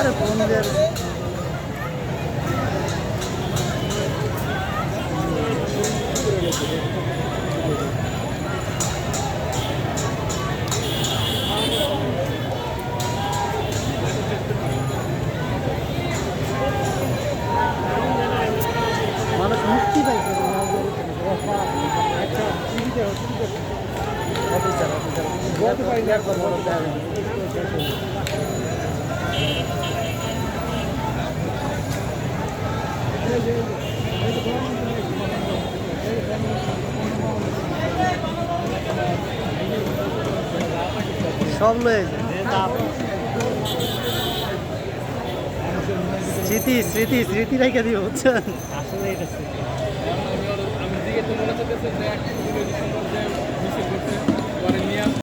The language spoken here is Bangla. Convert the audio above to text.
আরে বন্ধের মানুষ মুক্তি পাইছে অফিসার অফিসার। সব স্মৃতি স্মৃতি স্মৃতি রেখে দিব বুঝছেন? আসলে এটা আমি